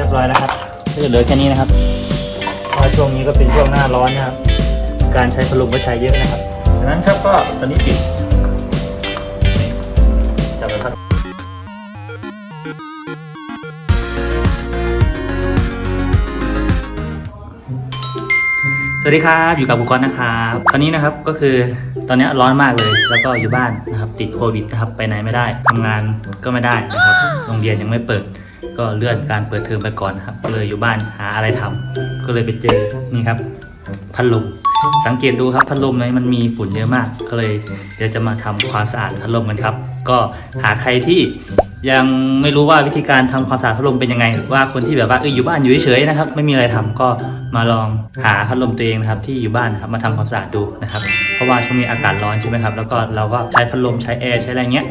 รียบร้อยแล้วครับก็จะเหลือแค่นี้นะครับเพราะช่วงนี้ก็เป็นช่วงหน้าร้อนนะครับ การใช้พัดลมก็ใช้เยอะนะครับดังนั้นครับก็ตอนนี้ปิดจับเลยครับสวัสดีครับอยู่กับบุกรนะครับตอนนี้นะครับก็คือตอนนี้ร้อนมากเลย แล้วก็อยู่บ้านนะครับ ติดโควิดนะครับ ไปไหนไม่ได้ทำงานก็ไม่ได้นะครับโรงเรียนยังไม่เปิด ก็เลื่อนการเปิดเทอมไปก่อนนะครับก็เลยอยู่บ้านหาอะไรทำก็เลยไปเจอนี่ครับพัดลมสังเกตดูครับพัดลมนี้มันมีฝุ่นเยอะมาก ก็เลยเดี๋ยวจะมาทำความสะอาดพัดลมกันครับ ก็หาใครที่ยังไม่รู้ว่าวิธีการทำความสะอาดพัดลมเป็นยังไงหรือว่าคนที่แบบว่าเอออยู่บ้านอยู่เฉยๆนะครับ ไม่มีอะไรทำก็มาลองหาพัดลมตัวเองนะครับที่อยู่บ้านนะครับมาทำความสะอาดดูนะครับ เพราะว่าช่วงนี้อากาศร้อนใช่ไหมครับแล้วก็เราก็ใช้พัดลมใช้แอร์ใช้อะไรเงี้ย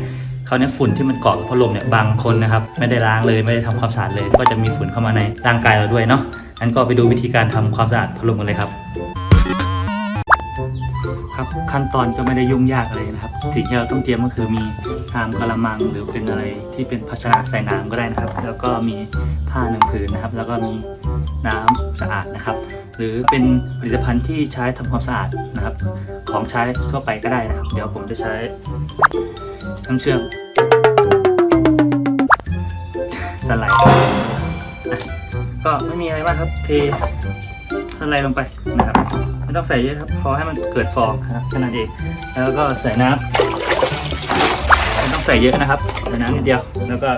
คราวนี้ฝุ่นที่มันเกาะกับพัดลมเนี่ยบางคนนะครับไม่ได้ล้างเลยไม่ได้ทำความสะอาดเลย ก็จะมีฝุ่นเข้ามาในร่างกายเราด้วยเนาะงั้นก็ไปดูวิธีการทำความสะอาดพัดลมกันเลยครับครับขั้นตอนก็ไม่ได้ยุ่งยากอะไรนะครับสิ่งที่เราต้องเตรียมก็คือมีชามกระมังหรือเป็นอะไรที่เป็นภาชนะใส่น้ำก็ได้นะครับ แล้วก็มีผ้าหนึ่งผืนนะครับ แล้วก็มีน้ำสะอาดนะครับ หรือเป็นผลิตภัณฑ์ที่ใช้ทำความสะอาดนะครับ ของใช้ทั่วไปก็ได้นะครับ เดี๋ยวผมจะใช้ น้ำเชื่อมสไลด์อ่ก็ไม่มีอะไรมากครับ เทสไลด์ลงไปนะครับ ไม่ต้องใส่เยอะครับ พอให้มันเกิดฟองนะครับแค่นั้นเองแล้วก็ใส่น้ำไม่ต้องใส่เยอะนะครับใส่น้ำนิดเดียว แล้วก็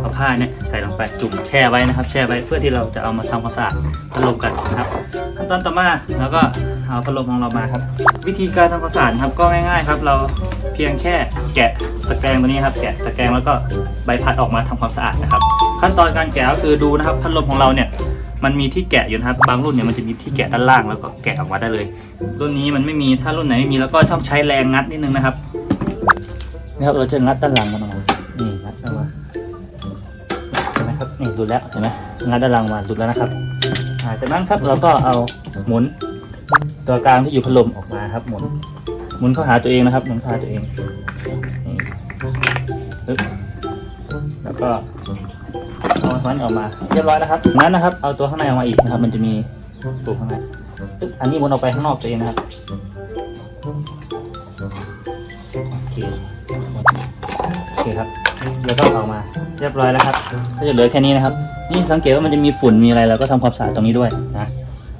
เอาผ้าเนี่ยใส่ลงไปจุ่มแช่ไว้นะครับ แช่ไว้เพื่อที่เราจะเอามาทำความสะอาดพัดลมกันนะครับขั้นตอนต่อมาแล้วก็เอาพัดลมของเรามาครับ วิธีการทำความสะอาดครับก็ง่าย ๆ ครับ เรา เพียงแค่แกะตะแกรงตัวนี้ครับแกะตะแกรงแล้วก็ใบพัดออกมาทำความสะอาดนะครับ ขั้นตอนการแกะก็คือดูนะครับพัดลมของเราเนี่ยมันมีที่แกะอยู่นะครับบางรุ่นเนี่ยมันจะมีที่แกะด้านล่างแล้วก็แกะออกมาได้เลยรุ่นนี้มันไม่มีถ้ารุ่นไหนไม่มีแล้วก็ต้องใช้แรงงัดนิดนึงนะครับนะครับเราจะงัดด้านหลังมันออกมานี่งัดออกมาเห็นไหมครับนี่ดูแล้วเห็นไหมงัดด้านหลังมาดูแล้วนะครับจากนั้นครับเราก็เอาหมุนตัวกลางที่อยู่พัดลมออกมาครับหมุน หมุนเข้าหาตัวเองนะครับ หมุนเข้าหาตัวเองนี่แล้วก็เอามันออกมาเรียบร้อยนะครับนั้นนะครับ เอาตัวข้างในออกมาอีกนะครับ มันจะมีปุ่มข้างในอันนี้หมุนออกไปข้างนอกตัวเองนะครับโอเคโอเคครับแล้วก็เอามา เรียบร้อยแล้วครับก็จะเหลือแค่นี้นะครับ นี่สังเกตว่ามันจะมีฝุ่นมีอะไรเราก็ทำความสะอาดตรงนี้ด้วยนะ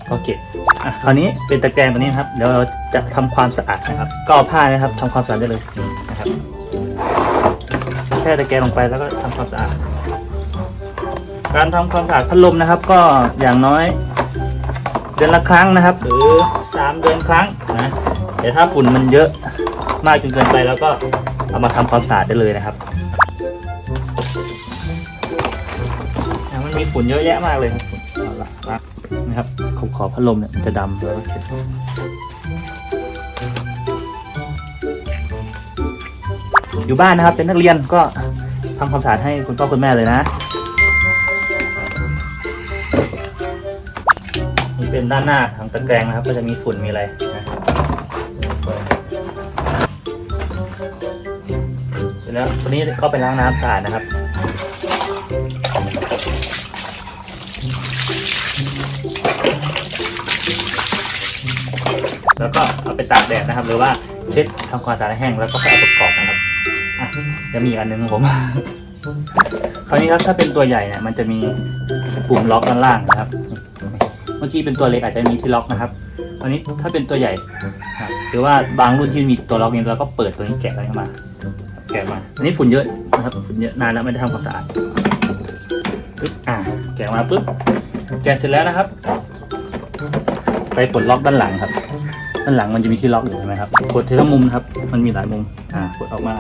ก็เก็บอะคราวนี้เป็นตะแกรงตัวนี้นะครับ เดี๋ยวเราจะทำความสะอาดนะครับ ก็เอาผ้านะครับทำความสะอาดได้เลยนะครับแช่ตะแกรงลงไปแล้วก็ทำความสะอาด การทำความสะอาดพัดลมนะครับ ก็อย่างน้อย เดือนละครั้งนะครับ หรือสามเดือนครั้งนะแต่ถ้าฝุ่นมันเยอะมากจนเกินไปแล้วก็เอามาทำความสะอาดได้เลยนะครับอ่มันมีฝุ่นเยอะแยะมากเลยครับ นะครับขอบขอพัดลมเนี่ยมันจะดำแล้วก็เช็ดอยู่บ้านนะครับ เป็นนักเรียนก็ทำความสะอาดให้คุณพ่อคุณแม่เลยนะ นี่เป็นด้านหน้าของตะแกรงนะครับ ก็จะมีฝุ่นมีอะไรนะเสร็จแล้วตัวนี้ก็ไปล้างน้ำสะอาดนะครับ แล้วก็เอาไปตากแดดนะครับ หรือว่าเช็ดทำความสะอาดให้แห้งแล้วก็ค่อยเอาประกอบนะครับอะจะมีอีกอันนึงของผม คราวนี้ครับถ้าเป็นตัวใหญ่เนี่ยมันจะมีปุ่มล็อกด้านล่างนะครับ เมื่อกี้เป็นตัวเล็กอาจจะมีที่ล็อกนะครับอันนี้ถ้าเป็นตัวใหญ่หรือว่าบางรุ่นที่มีตัวล็อกนี่ยเราก็เปิดตัวนี้แกะอะไรมา แกะมาอันนี้ฝุ่นเยอะนะครับฝุ่นเยอะนานแล้วไม่ได้ทำความสะอาดปึ๊บอ่าแกะมาปึ๊บแกะเสร็จแล้วนะครับ ไปปลดล็อกด้านหลังครับ ด้านหลังมันจะมีที่ล็อกอยู่ใช่ไหมครับ กดทีละมุมนะครับ มันมีหลายมุม อ่ากดออกมา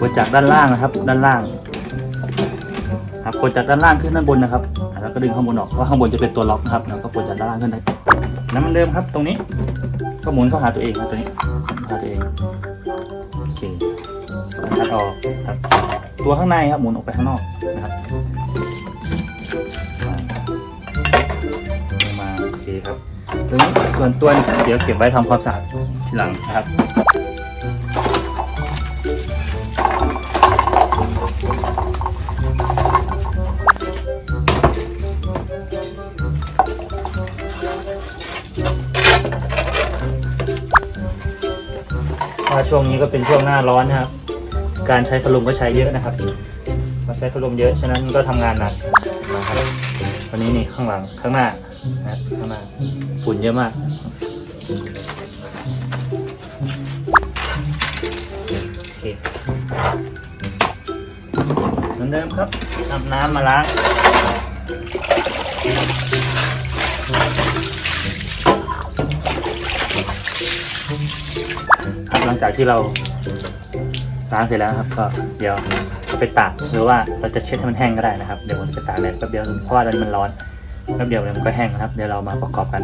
กดจากด้านล่างนะครับ ด้านล่างครับกดจากด้านล่างขึ้นด้านบนนะครับแล้วก็ดึงข้างบนออกเพราะข้างบนจะเป็นตัวล็อกนะครับ แล้วก็กดจากด้านล่างขึ้นได้แล้วมันเดิมครับตรงนี้ ก็หมุนเข้าหาตัวเองครับตัวนี้หาตัวเองโอเคคัดออกครับ ตัวข้างในครับหมุนออกไปข้างนอกนะครับมาโอเคครับตัวนี้ส่วนตัวนี้เดี๋ยวเก็บไว้ทำความสะอาดทีหลังนะครับ ว่าช่วงนี้ก็เป็นช่วงหน้าร้อนนะครับ การใช้พัดลมก็ใช้เยอะนะครับเราใช้พัดลมเยอะฉะนั้นก็ทำงานหนักนะครับวันนี้นี่ข้างหลังข้างหน้านะข้างหน้าฝุ่นเยอะมากโอเคเหมือนเดิมครับนำน้ำมาล้าง ลังจากที่เราล้างเสร็จแล้วครับ ก็เดี๋ยวไปตากหรือว่าเราจะเช็ดให้มันแห้งก็ได้นะครับ เดี๋ยวผมจะไปตากแดดแป๊บเดียวเพราะว่าตอนนี้มันร้อนแป๊บเดียวเดี๋ยวมันก็แห้งนะครับ เดี๋ยวเรามาประกอบกัน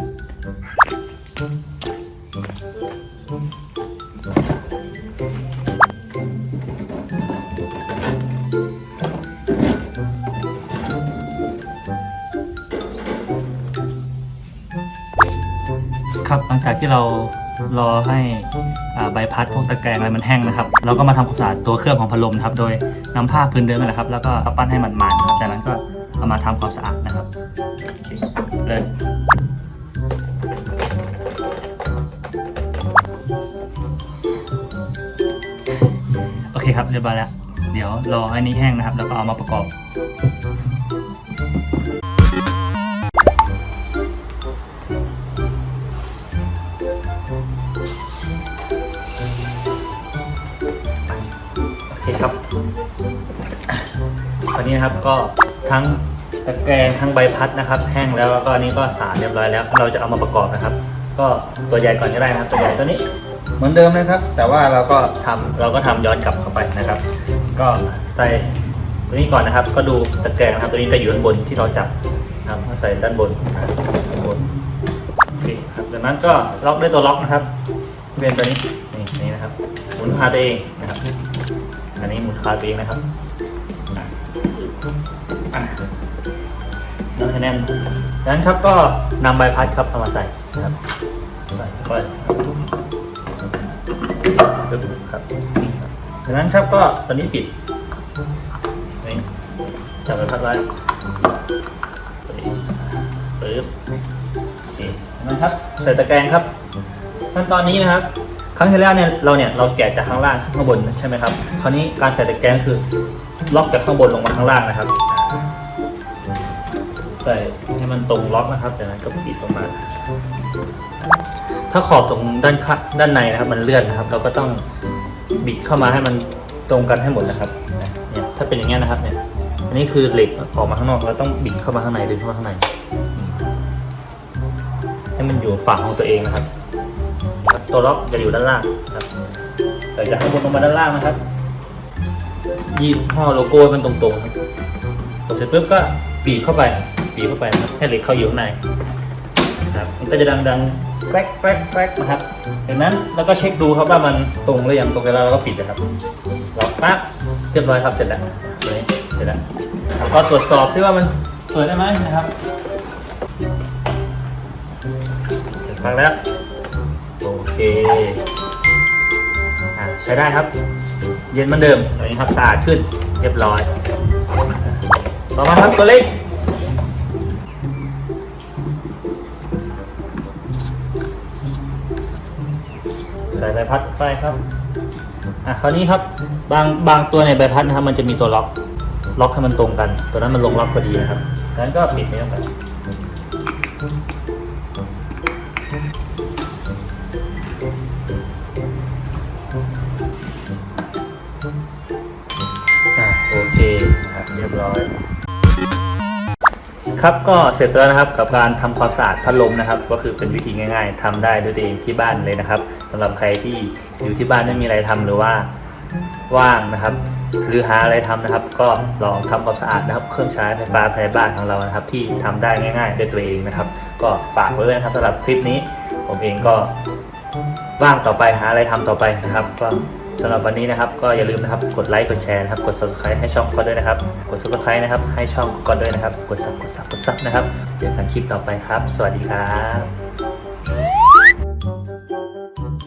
ครับหลังจากที่เรา รอให้ใบพัดพวกตะแกรงอะไรมันแห้งนะครับเราก็มาทำความสะอาดตัวเครื่องของพัดลมนะครับ โดยนำผ้าพื้นเดิมนั่นละครับ แล้วก็ปั้นให้มันมันๆนะครับจากนั้นก็เอามาทำความสะอาดนะครับเคเลยโอเคครับเรียบร้อยแล้ว เดี๋ยวรอให้นี้แห้งนะครับ แล้วก็เอามาประกอบ ตอนนี้นะครับก็ทั้งตะแกรงทั้งใบพัดนะครับ แห้งแล้วแล้วก็อันนี้ก็สารเรียบร้อยแล้ว เราจะเอามาประกอบนะครับ ก็ตัวใหญ่ก่อนก็ได้นะครับตัวใหญ่ตัวนี้เหมือนเดิมนะครับ แต่ว่าเราก็ทำเราก็ทำย้อนกลับเข้าไปนะครับ ก็ใส่ตัวนี้ก่อนนะครับ ก็ดูตะแกรงนะครับตัวนี้จะอยู่ด้านบนที่เราจับนะครับก็ใส่ด้านบนนะครับด้านบนโอเคครับจากนั้นก็ล็อกด้วยตัวล็อกนะครับเป็นตัวนี้นี่นี่นะครับหมุนพาตัวเองนะครับอันนี้หมุนคาตัวเองนะครับ แล้วให้แนนดังนั้นครับก็นำใบพัดครับเอามาใส่นะครับใส่เข้าไปปึ๊บครับจากนั้นครับก็ตอนนี้ปิดนี่จับใบพัดไว้ตัวนี้ปึ๊บโอเคจากนั้นครับใส่ตะแกรงครับขั้นตอนนี้นะครับครั้งที่แล้วเนี่ยเราเนี่ยเราแกะจากข้างล่างขึ้นข้างบนใช่ไหมครับคราวนี้การใส่ตะแกรงคือล็อกจากข้างบนลงมาข้างล่างนะครับ ใส่ให้มันตรงล็อกนะครับจากนั้นก็ปิดลงมา ถ้าขอบตรงด้านข้างด้านในนะครับ มันเลื่อนนะครับ เราก็ต้องบิดเข้ามาให้มันตรงกันให้หมดนะครับเนี่ยถ้าเป็นอย่างเงี้ยนะครับเนี่ยอันนี้คือเหล็กออกมาข้างนอกเราต้องบิดเข้ามาข้างในดึงเข้ามาข้างในให้มันอยู่ฝั่งของตัวเองนะครับ ตัวล็อกจะอยู่ด้านล่างครับใส่จากข้างบนลงมาด้านล่างนะครับยี่ห้อโลโก้มันตรงๆครับกดเสร็จปุ๊บก็ปีบเข้าไป ปีบเข้าไปนะครับให้เหล็กเข้าอยู่ข้างในครับมันก็จะดังๆแป๊กแป๊กแป๊กนะครับจากนั้นเราก็เช็คดูครับว่ามันตรงหรือยังตรงแล้วเราก็ปิดนะครับล็อกปั๊บเรียบร้อยครับเสร็จแล้วตัวนี้เสร็จแล้วก็ตรวจสอบซิว่ามันเปิดได้ไหมนะครับเสร็จฟังแล้วโอเคอะใช้ได้ครับ เย็นเหมือนเดิมตอนนี้ครับสะอาดขึ้นเรียบร้อย ต่อมาครับตัวเล็ก พัดไปครับอะคราวนี้ครับบางบางตัวในใบพัดนะครับมันจะมีตัวล็อกล็อกให้มันตรงกัน ตัวนั้นมันลงล็อกพอดีนะครับดังนั้นก็ปิดไม่ต้องไป ครับก็เสร็จแล้วนะครับกับการทำความสะอาดพัดลมนะครับ ก็คือเป็นวิธีง่าย ๆทำได้ด้วยตัวเองที่บ้านเลยนะครับสำหรับใครที่อยู่ที่บ้านไม่มีอะไรทำหรือว่าว่างนะครับ หรือหาอะไรทำนะครับ ก็ลองทำความสะอาดนะครับ เครื่องใช้ไฟฟ้าภายในบ้านของเรานะครับ ที่ทำได้ง่ายๆด้วยตัวเองนะครับ ก็ฝากไว้ด้วยนะครับสำหรับคลิปนี้ ผมเองก็ว่างต่อไปหาอะไรทำต่อไปนะครับก็ สำหรับวันนี้นะครับก็อย่าลืมนะครับกดไลค์กดแชร์นะครับกด subscribe ให้ช่องก็ด้วยนะครับ กด subscribe นะครับให้ช่องก็ด้วยนะครับ กดซับกดซับกดซับนะครับเจอกันคลิปต่อไปครับ สวัสดีครับ